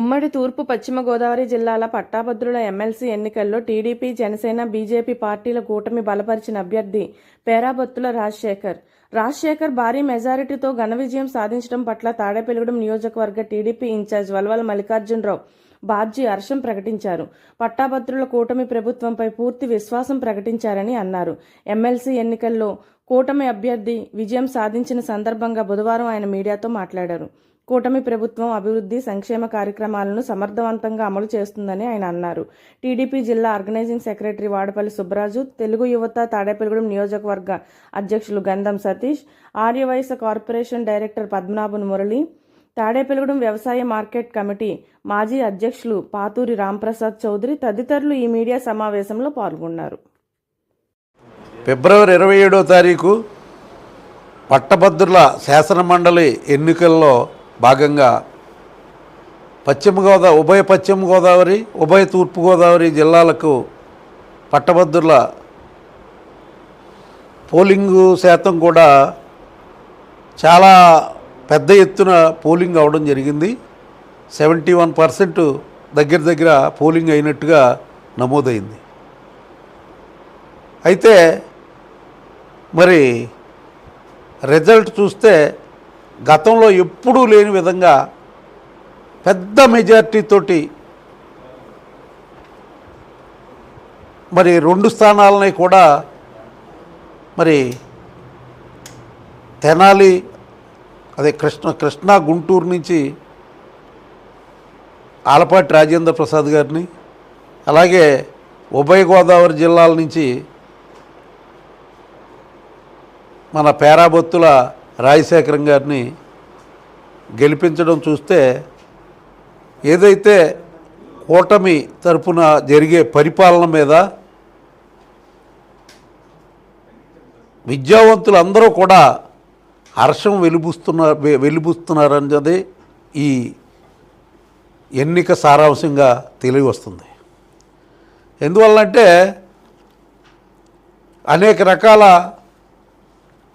ఉమ్మడి తూర్పు పశ్చిమ గోదావరి జిల్లాల పట్టాభద్రుల ఎమ్మెల్సీ ఎన్నికల్లో టీడీపీ జనసేన బీజేపీ పార్టీల కూటమి బలపరిచిన అభ్యర్థి పేరాబత్తుల రాజశేఖర్. రాజశేఖర్ భారీ మెజారిటీతో ఘన విజయం సాధించడం పట్ల తాడేపల్లిగూడెం నియోజకవర్గ TDP in charge Valavala Mallikarjuna Rao Babji హర్షం ప్రకటించారు. పట్టాభద్రుల కూటమి ప్రభుత్వంపై పూర్తి విశ్వాసం ప్రకటించారని అన్నారు. ఎమ్మెల్సీ ఎన్నికల్లో కూటమి అభ్యర్థి విజయం సాధించిన సందర్భంగా బుధవారం ఆయన మీడియాతో మాట్లాడారు. కూటమి ప్రభుత్వం అభివృద్ధి సంక్షేమ కార్యక్రమాలను సమర్థవంతంగా అమలు చేస్తుందని ఆయన అన్నారు. టీడీపీ జిల్లా ఆర్గనైజింగ్ సెక్రటరీ వాడపల్లి సుబ్బరాజు తెలుగు యువత తాడేపల్లిగూడెం నియోజకవర్గ అధ్యక్షులు గంధం సతీష్ ఆర్యవైశ్య కార్పొరేషన్ డైరెక్టర్ పద్మనాభన్ మురళి తాడేపల్లిగూడెం వ్యవసాయ మార్కెట్ కమిటీ మాజీ అధ్యక్షులు పాతూరి రాంప్రసాద్ చౌదరి తదితరులు ఈ మీడియా సమావేశంలో పాల్గొన్నారు. ఫిబ్రవరి ఇరవై ఏడో తారీఖు పట్టభద్రుల శాసనమండలి ఎన్నికల్లో భాగంగా పశ్చిమ గోదావరి ఉభయ పశ్చిమ గోదావరి ఉభయ తూర్పుగోదావరి జిల్లాలకు పట్టభద్రుల పోలింగ్ శాతం కూడా చాలా పెద్ద ఎత్తున పోలింగ్ అవడం జరిగింది. సెవెంటీ వన్ పర్సెంట్ దగ్గర దగ్గర పోలింగ్ అయినట్టుగా నమోదైంది. అయితే మరి రిజల్ట్ చూస్తే గతంలో ఎప్పుడూ లేని విధంగా పెద్ద మెజార్టీతోటి మరి రెండు స్థానాలని కూడా మరి తెనాలి అదే కృష్ణ కృష్ణా గుంటూరు నుంచి ఆలపాటి రాజేంద్ర ప్రసాద్ గారిని అలాగే ఉభయ గోదావరి జిల్లాల నుంచి మన పేరాబొత్తుల రాజశేఖరం గారిని గెలిపించడం చూస్తే ఏదైతే కూటమి తరపున జరిగే పరిపాలన మీద విద్యావంతులు అందరూ కూడా హర్షం వెలుబుస్తున్నారు వెలుబుస్తున్నారన్నది ఈ ఎన్నిక సారాంశంగా తెలివి వస్తుంది ఎందువల్లంటే అనేక రకాల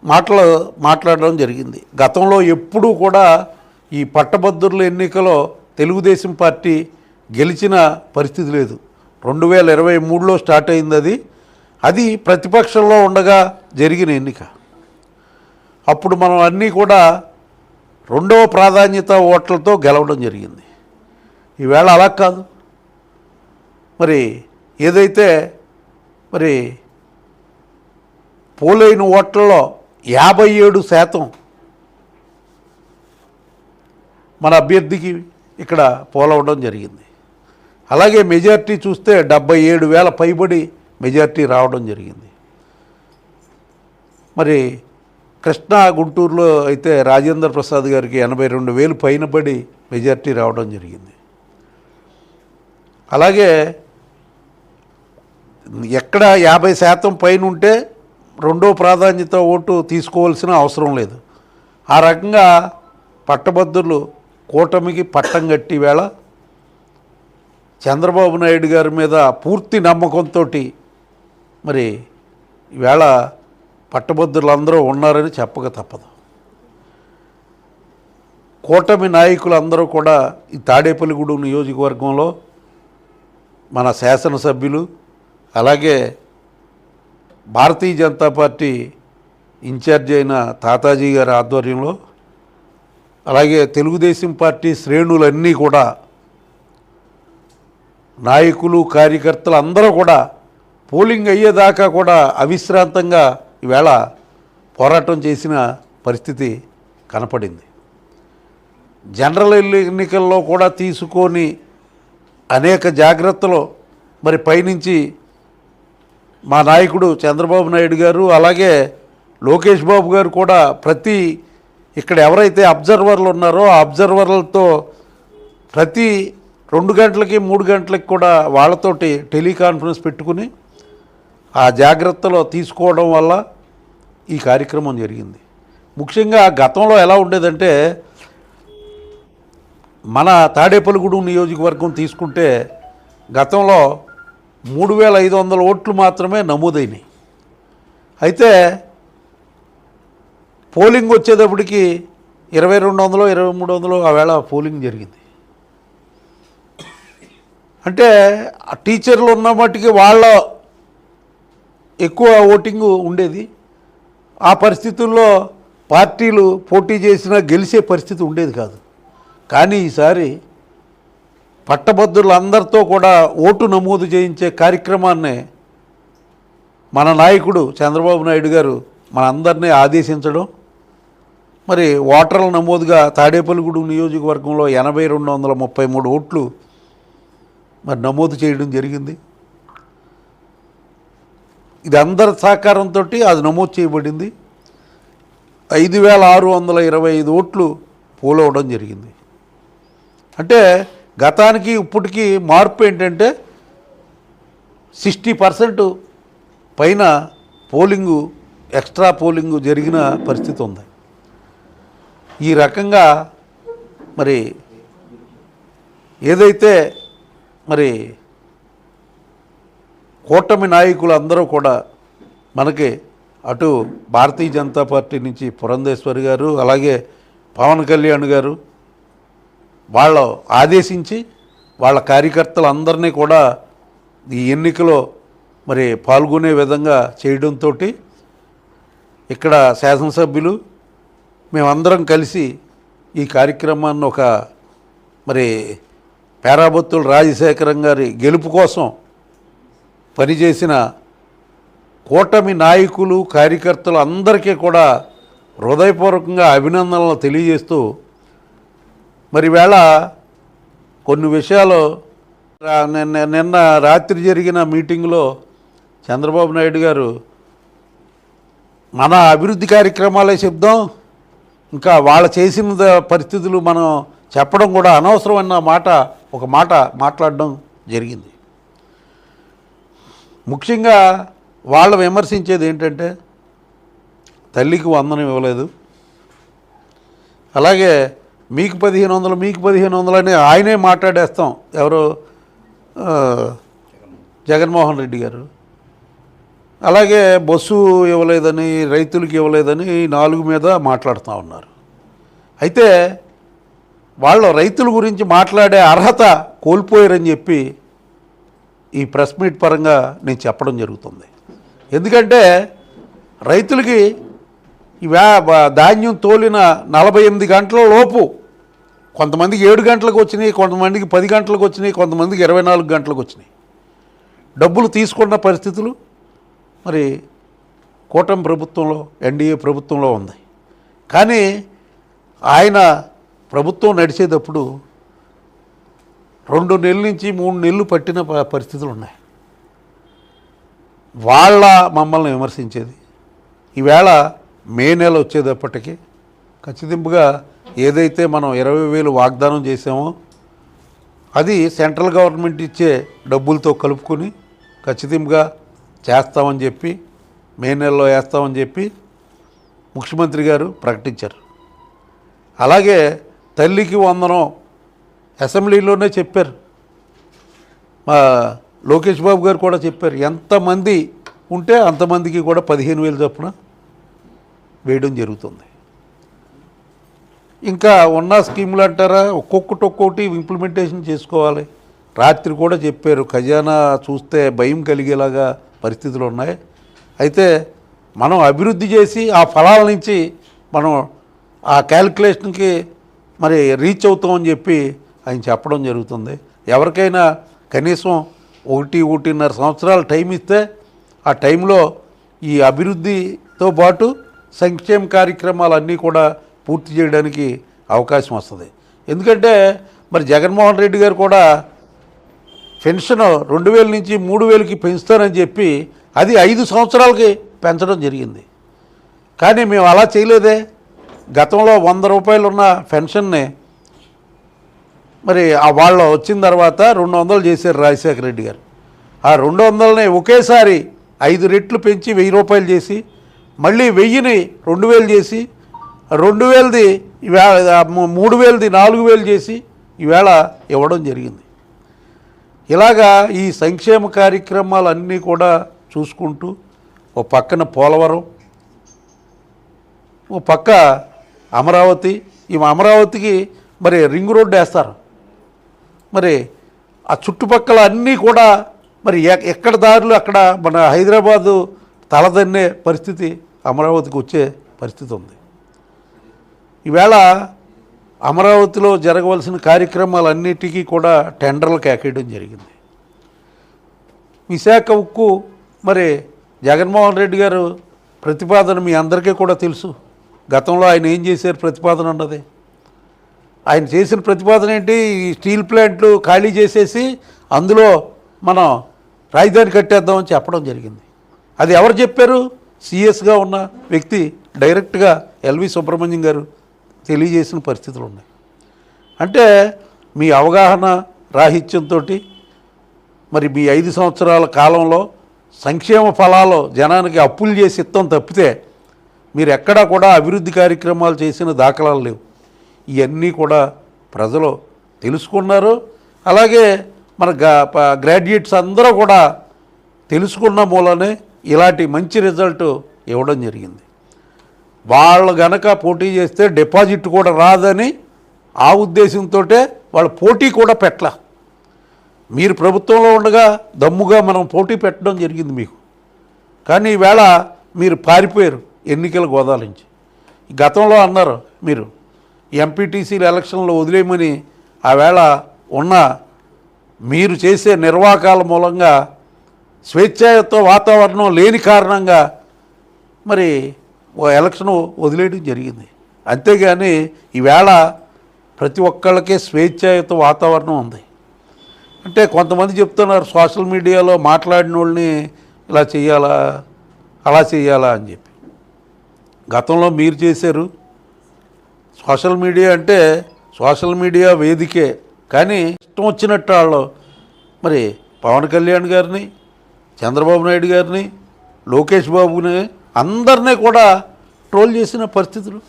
మాటలు మాట్లాడడం జరిగింది. గతంలో ఎప్పుడూ కూడా ఈ పట్టభద్రుల ఎన్నికలో తెలుగుదేశం పార్టీ గెలిచిన పరిస్థితి లేదు. రెండు వేల ఇరవై మూడులో స్టార్ట్ అయింది అది. అది ప్రతిపక్షంలో ఉండగా జరిగిన ఎన్నిక. అప్పుడు మనం అన్నీ కూడా రెండవ ప్రాధాన్యత ఓట్లతో గెలవడం జరిగింది. ఈవేళ అలా కాదు. మరి ఏదైతే మరి పోలైన ఓట్లలో యాభై ఏడు శాతం మన అభ్యర్థికి ఇక్కడ పోలవడం జరిగింది. అలాగే మెజార్టీ చూస్తే డెబ్బై ఏడు వేల పైబడి మెజార్టీ రావడం జరిగింది. మరి కృష్ణా గుంటూరులో అయితే రాజేంద్ర ప్రసాద్ గారికి ఎనభై రెండు వేలు పైన పడి మెజార్టీ రావడం జరిగింది. అలాగే ఎక్కడ యాభై శాతం పైన ఉంటే రెండో ప్రాధాన్యత ఓటు తీసుకోవాల్సిన అవసరం లేదు. ఆ రకంగా పట్టభద్రులు కూటమికి పట్టం కట్టి వేళ చంద్రబాబు నాయుడు గారి మీద పూర్తి నమ్మకంతో మరి ఈవేళ పట్టభద్రులందరూ ఉన్నారని చెప్పక తప్పదు. కూటమి నాయకులు అందరూ కూడా ఈ తాడేపల్లిగూడెం నియోజకవర్గంలో మన శాసనసభ్యులు అలాగే భారతీయ జనతా పార్టీ ఇన్ఛార్జి అయిన తాతాజీ గారి ఆధ్వర్యంలో అలాగే తెలుగుదేశం పార్టీ శ్రేణులన్నీ కూడా నాయకులు కార్యకర్తలు అందరూ కూడా పోలింగ్ అయ్యేదాకా కూడా అవిశ్రాంతంగా ఈవేళ పోరాటం చేసిన పరిస్థితి కనపడింది. జనరల్ ఎన్నికల్లో కూడా తీసుకొని అనేక జాగ్రత్తలు మరి పైనుంచి మా నాయకుడు చంద్రబాబు నాయుడు గారు అలాగే లోకేష్ బాబు గారు కూడా ప్రతి ఇక్కడ ఎవరైతే అబ్జర్వర్లు ఉన్నారో ఆ అబ్జర్వర్లతో ప్రతి రెండు గంటలకి మూడు గంటలకి కూడా వాళ్ళతోటి టెలికాన్ఫరెన్స్ పెట్టుకుని ఆ జాగ్రత్తలు తీసుకోవడం వల్ల ఈ కార్యక్రమం జరిగింది. ముఖ్యంగా గతంలో ఎలా ఉండేదంటే మన తాడేపల్లిగూడెం నియోజకవర్గం తీసుకుంటే గతంలో మూడు వేల ఐదు వందల ఓట్లు మాత్రమే నమోదైనాయి. అయితే పోలింగ్ వచ్చేటప్పటికి ఇరవై రెండు వందలు ఇరవై మూడు వందలు ఆవేళ పోలింగ్ జరిగింది. అంటే టీచర్లు ఉన్న మట్టుకి వాళ్ళ ఎక్కువ ఓటింగ్ ఉండేది. ఆ పరిస్థితుల్లో పార్టీలు పోటీ చేసినా గెలిచే పరిస్థితి ఉండేది కాదు. కానీ ఈసారి పట్టభద్రులందరితో కూడా ఓటు నమోదు చేయించే కార్యక్రమాన్ని మన నాయకుడు చంద్రబాబు నాయుడు గారు మనందరినీ ఆదేశించడం మరి ఓటర్ల నమోదుగా తాడేపల్లిగూడెం నియోజకవర్గంలో ఎనభై రెండు వందల ముప్పై మూడు ఓట్లు మరి నమోదు చేయడం జరిగింది. ఇది అందరి సహకారంతో అది నమోదు చేయబడింది. ఐదు వేల ఆరు వందల ఇరవై ఐదు ఓట్లు పోలవడం జరిగింది. అంటే గతానికి ఇప్పటికీ మార్పు ఏంటంటే సిక్స్టీ పర్సెంట్ పైన పోలింగు ఎక్స్ట్రా పోలింగు జరిగిన పరిస్థితి ఉంది. ఈ రకంగా మరి ఏదైతే మరి కూటమి నాయకులు అందరూ కూడా మనకి అటు భారతీయ జనతా పార్టీ నుంచి పురంధేశ్వరి గారు అలాగే పవన్ కళ్యాణ్ గారు వాళ్ళు ఆదేశించి వాళ్ళ కార్యకర్తలందరినీ కూడా ఈ ఎన్నికలో మరి పాల్గొనే విధంగా చేయడంతో ఇక్కడ శాసనసభ్యులు మేమందరం కలిసి ఈ కార్యక్రమాన్ని ఒక మరి పేరాబత్తుల రాజశేఖరం గారి గెలుపు కోసం పనిచేసిన కూటమి నాయకులు కార్యకర్తలు అందరికీ కూడా హృదయపూర్వకంగా అభినందనలు తెలియజేస్తూ మరి వేళ కొన్ని విషయాలు నిన్న నిన్న రాత్రి జరిగిన మీటింగ్లో చంద్రబాబు నాయుడు గారు మన అభివృద్ధి కార్యక్రమాలే చెప్దాం ఇంకా వాళ్ళు చేసిన పరిస్థితులు మనం చెప్పడం కూడా అనవసరం అన్న మాట ఒక మాట మాట్లాడడం జరిగింది. ముఖ్యంగా వాళ్ళు విమర్శించేది ఏంటంటే తల్లికి వందనం ఇవ్వలేదు. అలాగే మీకు పదిహేను వందలు మీకు పదిహేను వందలు అని ఆయనే మాట్లాడేస్తాం. ఎవరు? జగన్మోహన్ రెడ్డి గారు. అలాగే బస్సు ఇవ్వలేదని రైతులకు ఇవ్వలేదని నాలుగు మీద మాట్లాడుతూ ఉన్నారు. అయితే వాళ్ళు రైతుల గురించి మాట్లాడే అర్హత కోల్పోయారని చెప్పి ఈ ప్రెస్ మీట్ పరంగా నేను చెప్పడం జరుగుతుంది. ఎందుకంటే రైతులకి ధాన్యం తోలిన నలభై ఎనిమిది గంటల లోపు కొంతమందికి ఏడు గంటలకు వచ్చినాయి కొంతమందికి పది గంటలకు వచ్చినాయి కొంతమందికి ఇరవై నాలుగు గంటలకు వచ్చినాయి. డబ్బులు తీసుకున్న పరిస్థితులు మరి కూటమి ప్రభుత్వంలో ఎన్డీఏ ప్రభుత్వంలో ఉంది. కానీ ఆయన ప్రభుత్వం నడిచేటప్పుడు రెండు నెలల నుంచి మూడు నెలలు పట్టిన పరిస్థితులు ఉన్నాయి. వాళ్ళ మమ్మల్ని విమర్శించేది. ఈవేళ మే నెల వచ్చేటప్పటికి ఖచ్చితంగా ఏదైతే మనం ఇరవై వేలు వాగ్దానం చేసామో అది సెంట్రల్ గవర్నమెంట్ ఇచ్చే డబ్బులతో కలుపుకొని ఖచ్చితంగా చేస్తామని చెప్పి మే నెలలో వేస్తామని చెప్పి ముఖ్యమంత్రి గారు ప్రకటించారు. అలాగే తల్లికి వందనం అసెంబ్లీలోనే చెప్పారు. మా లోకేష్ బాబు గారు కూడా చెప్పారు ఎంతమంది ఉంటే అంతమందికి కూడా పదిహేను వేలు చొప్పున వేయడం జరుగుతుంది. ఇంకా ఉన్న స్కీములు అంటారా? ఒక్కొక్కటి ఒక్కొక్కటి ఇంప్లిమెంటేషన్ చేసుకోవాలి. రాత్రి కూడా చెప్పారు ఖజానా చూస్తే భయం కలిగేలాగా పరిస్థితులు ఉన్నాయి. అయితే మనం అభివృద్ధి చేసి ఆ ఫలాల నుంచి మనం ఆ క్యాలిక్యులేషన్కి మరి రీచ్ అవుతామని చెప్పి ఆయన చెప్పడం జరుగుతుంది. ఎవరికైనా కనీసం ఒకటి ఒకటిన్నర సంవత్సరాలు టైం ఇస్తే ఆ టైంలో ఈ అభివృద్ధితో పాటు సంక్షేమ కార్యక్రమాలన్నీ కూడా పూర్తి చేయడానికి అవకాశం వస్తుంది. ఎందుకంటే మరి జగన్మోహన్ రెడ్డి గారు కూడా పెన్షన్ రెండు వేల నుంచి మూడు వేలకి పెంచుతానని చెప్పి అది ఐదు సంవత్సరాలకి పెంచడం జరిగింది. కానీ మేము అలా చేయలేదే. గతంలో వంద రూపాయలు ఉన్న పెన్షన్ని మరి ఆ వాళ్ళు వచ్చిన తర్వాత రెండు వందలు చేశారు రాజశేఖర రెడ్డి గారు. ఆ రెండు వందలని ఒకేసారి ఐదు రెట్లు పెంచి వెయ్యి రూపాయలు చేసి మళ్ళీ వెయ్యిని రెండు వేలు చేసి రెండు వేలది మూడు వేలది నాలుగు వేలు చేసి ఈవేళ ఇవ్వడం జరిగింది. ఇలాగా ఈ సంక్షేమ కార్యక్రమాలన్నీ కూడా చూసుకుంటూ ఓ పక్కన పోలవరం ఓ పక్క అమరావతి ఈ అమరావతికి మరి రింగ్ రోడ్డు వేస్తారు. మరి ఆ చుట్టుపక్కల అన్నీ కూడా మరి ఎ- ఎక్కడ దారులు అక్కడ మన హైదరాబాదు తలదన్నే పరిస్థితి అమరావతికి వచ్చే పరిస్థితి ఉంది. ఈవేళ అమరావతిలో జరగవలసిన కార్యక్రమాలన్నిటికీ కూడా టెండర్లు కేకేయడం జరిగింది. విశాఖ ఉక్కు మరి జగన్మోహన్ రెడ్డి గారు ప్రతిపాదన మీ అందరికీ కూడా తెలుసు. గతంలో ఆయన ఏం చేశారు ప్రతిపాదన అన్నది. ఆయన చేసిన ప్రతిపాదన ఏంటి? ఈ స్టీల్ ప్లాంట్లు ఖాళీ చేసేసి అందులో మనం రాజధాని కట్టేద్దామని చెప్పడం జరిగింది. అది ఎవరు చెప్పారు? సిఎస్గా ఉన్న వ్యక్తి డైరెక్ట్గా ఎల్వి సుబ్రహ్మణ్యం గారు తెలియజేసిన పరిస్థితులు ఉన్నాయి. అంటే మీ అవగాహన రాహిత్యంతో మరి మీ ఐదు సంవత్సరాల కాలంలో సంక్షేమ ఫలాలు జనానికి అప్పులు చేసి ఇత్తం తప్పితే మీరు ఎక్కడా కూడా అభివృద్ధి కార్యక్రమాలు చేసిన దాఖలాలు లేవు. ఇవన్నీ కూడా ప్రజలు తెలుసుకున్నారు. అలాగే మన ప- గ్రాడ్యుయేట్స్ అందరూ కూడా తెలుసుకున్న మూలనే ఇలాంటి మంచి రిజల్ట్ ఇవ్వడం జరిగింది. వాళ్ళు గనక పోటీ చేస్తే డిపాజిట్ కూడా రాదని ఆ ఉద్దేశంతో వాళ్ళు పోటీ కూడా పెట్టల. మీరు ప్రభుత్వంలో ఉండగా దమ్ముగా మనం పోటీ పెట్టడం జరిగింది మీకు. కానీ ఈవేళ మీరు పారిపోయారు ఎన్నికల గోదాల నుంచి. గతంలో అన్నారు మీరు ఎంపీటీసీల ఎలక్షన్లో వదిలేయమని ఆవేళ ఉన్న మీరు చేసే నిర్వాహకాల మూలంగా స్వేచ్ఛాయుత వాతావరణం లేని కారణంగా మరి ఓ ఎలక్షన్ వదిలేయడం జరిగింది. అంతేగాని ఈవేళ ప్రతి ఒక్కళ్ళకే స్వేచ్ఛాయుత వాతావరణం ఉంది. అంటే కొంతమంది చెప్తున్నారు సోషల్ మీడియాలో మాట్లాడిన వాళ్ళని ఇలా చేయాలా అలా చేయాలా అని చెప్పి. గతంలో మీరు చేశారు. సోషల్ మీడియా అంటే సోషల్ మీడియా వేదికే. కానీ ఇష్టం వచ్చినట్టు వాళ్ళు మరి పవన్ కళ్యాణ్ గారిని చంద్రబాబు నాయుడు గారిని లోకేష్ బాబుని అందరినీ కూడా ట్రోల్ చేసిన పరిస్థితులు.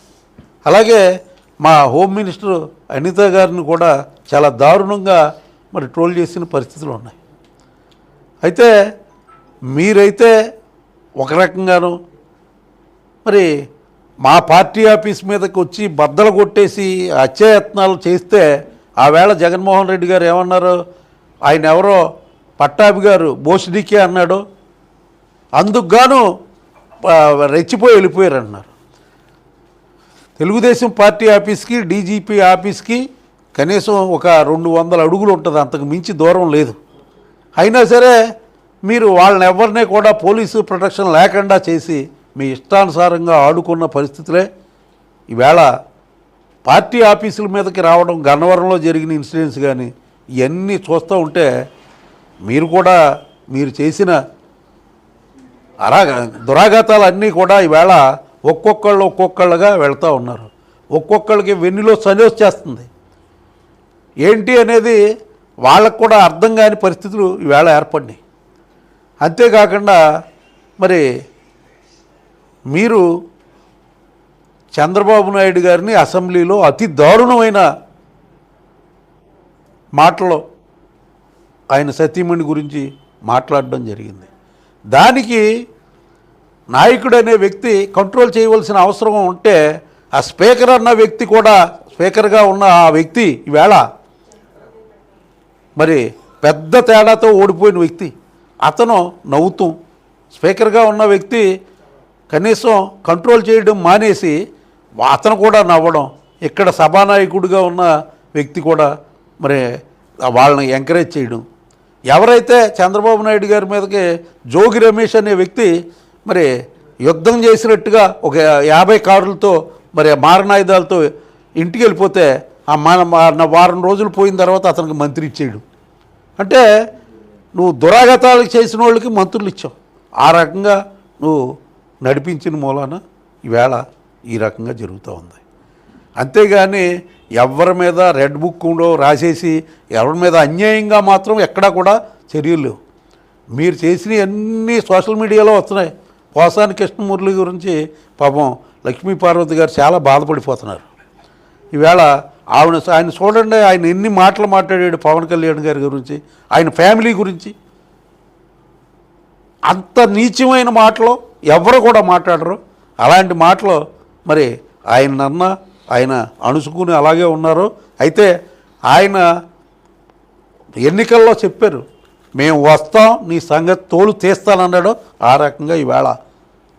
అలాగే మా హోమ్ మినిస్టర్ అనిత గారిని కూడా చాలా దారుణంగా మరి ట్రోల్ చేసిన పరిస్థితులు ఉన్నాయి. అయితే మీరైతే ఒక రకంగాను మరి మా పార్టీ ఆఫీస్ మీదకి వచ్చి బద్దలు కొట్టేసి హత్యాయత్నాలు చేస్తే ఆ వేళ జగన్మోహన్ రెడ్డి గారు ఏమన్నారు? ఆయన ఎవరో పట్టాభి గారు బోసిడికే అన్నాడు. అందుకు గాను రెచ్చిపోయి వెళ్ళిపోయారు అన్నారు తెలుగుదేశం పార్టీ ఆఫీస్కి డీజీపీ ఆఫీస్కి కనీసం ఒక రెండు వందల అడుగులు ఉంటుంది అంతకు మించి దూరం లేదు. అయినా సరే మీరు వాళ్ళని ఎవరిని కూడా పోలీసు ప్రొటెక్షన్ లేకుండా చేసి మీ ఇష్టానుసారంగా ఆడుకున్న పరిస్థితులే. ఈవేళ పార్టీ ఆఫీసుల మీదకి రావడం గన్నవరంలో జరిగిన ఇన్సిడెంట్స్ కానీ ఇవన్నీ చూస్తూ ఉంటే మీరు కూడా మీరు చేసిన అరాగ దురాఘాతాలన్నీ కూడా ఈవేళ ఒక్కొక్కళ్ళు ఒక్కొక్కళ్ళుగా వెళ్తూ ఉన్నారు. ఒక్కొక్కళ్ళకి వెన్నులో చేస్తుంది. ఏంటి అనేది వాళ్ళకు కూడా అర్థం కాని పరిస్థితులు ఈవేళ ఏర్పడినాయి. అంతేకాకుండా మరి మీరు చంద్రబాబు నాయుడు గారిని అసెంబ్లీలో అతి దారుణమైన మాటలో ఆయన సతీమణి గురించి మాట్లాడడం జరిగింది. దానికి నాయకుడు అనే వ్యక్తి కంట్రోల్ చేయవలసిన అవసరం ఉంటే ఆ స్పీకర్ అన్న వ్యక్తి కూడా స్పీకర్గా ఉన్న ఆ వ్యక్తి ఈవేళ మరి పెద్ద తేడాతో ఓడిపోయిన వ్యక్తి. అతను నవ్వుతూ స్పీకర్గా ఉన్న వ్యక్తి కనీసం కంట్రోల్ చేయడం మానేసి అతను కూడా నవ్వడం ఇక్కడ సభానాయకుడిగా ఉన్న వ్యక్తి కూడా మరి వాళ్ళని ఎంకరేజ్ చేయడం ఎవరైతే చంద్రబాబు నాయుడు గారి మీదకి జోగి రమేష్ అనే వ్యక్తి మరి యుద్ధం చేసినట్టుగా ఒక యాభై కారులతో మరి మారణాయుధాలతో ఇంటికి వెళ్ళిపోతే ఆ మన మా- వారం రోజులు పోయిన తర్వాత అతనికి మంత్రి ఇచ్చేయడు. అంటే నువ్వు దురాగతాలు చేసిన వాళ్ళకి మంత్రులు ఇచ్చావు. ఆ రకంగా నువ్వు నడిపించిన మూలాన ఈవేళ ఈ రకంగా జరుగుతూ ఉంది. అంతేగాని ఎవరి మీద రెడ్ బుక్లో రాసేసి ఎవరి మీద అన్యాయంగా మాత్రం ఎక్కడా కూడా చర్యలు లేవు. మీరు చేసిన అన్ని సోషల్ మీడియాలో వస్తున్నాయి. పోసాని కృష్ణమురళి గురించి పాపం లక్ష్మీ పార్వతి గారు చాలా బాధపడిపోతున్నారు. ఈవేళ ఆవిడ ఆయన చూడండి ఆయన ఎన్ని మాటలు మాట్లాడాడు పవన్ కళ్యాణ్ గారి గురించి ఆయన ఫ్యామిలీ గురించి. అంత నీచమైన మాటలు ఎవరు కూడా మాట్లాడరు. అలాంటి మాటలు మరి ఆయన నన్న ఆయన అణుసుకుని అలాగే ఉన్నారు. అయితే ఆయన ఎన్నికల్లో చెప్పారు మేము వస్తాం నీ సంగతి తోలు తీస్తానన్నాడు. ఆ రకంగా ఈవేళ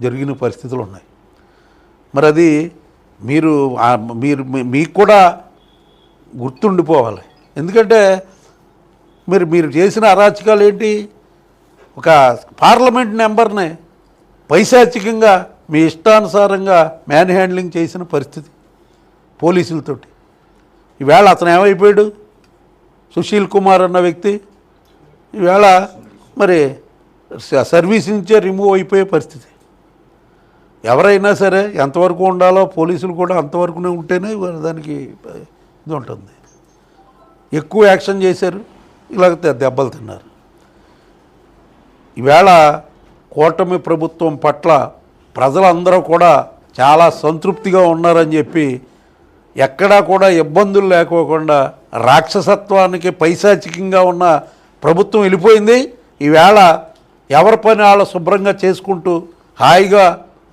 జరిగిన పరిస్థితులు ఉన్నాయి. మరి అది మీరు మీరు మీకు కూడా గుర్తుండిపోవాలి. ఎందుకంటే మీరు మీరు చేసిన అరాచకాలు ఏంటి? ఒక పార్లమెంట్ మెంబర్ని పైశాచికంగా మీ ఇష్టానుసారంగా మ్యాన్ హ్యాండ్లింగ్ చేసిన పరిస్థితి. పోలీసులతోటి. ఈవేళ అతను ఏమైపోయాడు? సుశీల్ కుమార్ అన్న వ్యక్తి. ఈవేళ మరి సర్వీస్ నుంచే రిమూవ్ అయిపోయే పరిస్థితి. ఎవరైనా సరే ఎంతవరకు ఉండాలో పోలీసులు కూడా అంతవరకునే ఉంటేనే వారు దానికి ఇది ఉంటుంది. ఎక్కువ యాక్షన్ చేశారు ఇలాగ దెబ్బలు తిన్నారు. ఈవేళ కూటమి ప్రభుత్వం పట్ల ప్రజలందరూ కూడా చాలా సంతృప్తిగా ఉన్నారని చెప్పి ఎక్కడా కూడా ఇబ్బందులు లేకోకుండా రాక్షసత్వానికి పైశాచికంగా ఉన్న ప్రభుత్వం వెళ్ళిపోయింది. ఈవేళ ఎవరి పని వాళ్ళ శుభ్రంగా చేసుకుంటూ హాయిగా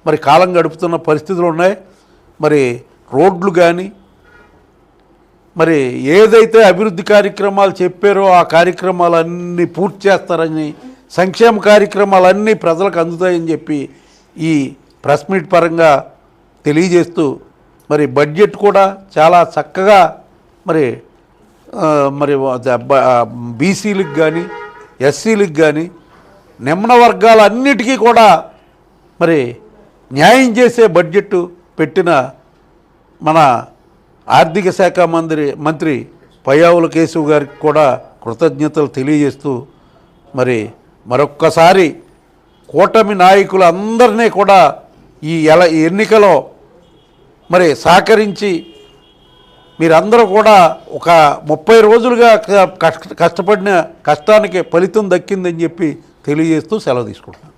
మరి కాలం గడుపుతున్న పరిస్థితులు ఉన్నాయి. మరి రోడ్లు కానీ మరి ఏదైతే అభివృద్ధి కార్యక్రమాలు చెప్పారో ఆ కార్యక్రమాలన్నీ పూర్తి చేస్తారని సంక్షేమ కార్యక్రమాలన్నీ ప్రజలకు అందుతాయని చెప్పి ఈ ప్రెస్ మీట్ పరంగా తెలియజేస్తూ మరి బడ్జెట్ కూడా చాలా చక్కగా మరి మరి బీసీలకు కానీ ఎస్సీలకు కానీ నిమ్న వర్గాలన్నిటికీ కూడా మరి న్యాయం చేసే బడ్జెట్ పెట్టిన మన ఆర్థిక శాఖ మంత్రి మంత్రి పయ్యావుల కేశవ్ గారికి కూడా కృతజ్ఞతలు తెలియజేస్తూ మరి మరొక్కసారి కూటమి నాయకులందరినీ కూడా ఈ ఎల ఎన్నికలో మరి సహకరించి మీరందరూ కూడా ఒక ముప్పై రోజులుగా క- కష్ట కష్టపడిన కష్టానికి ఫలితం దక్కిందని చెప్పి తెలియజేస్తూ సెలవు తీసుకుంటున్నాను.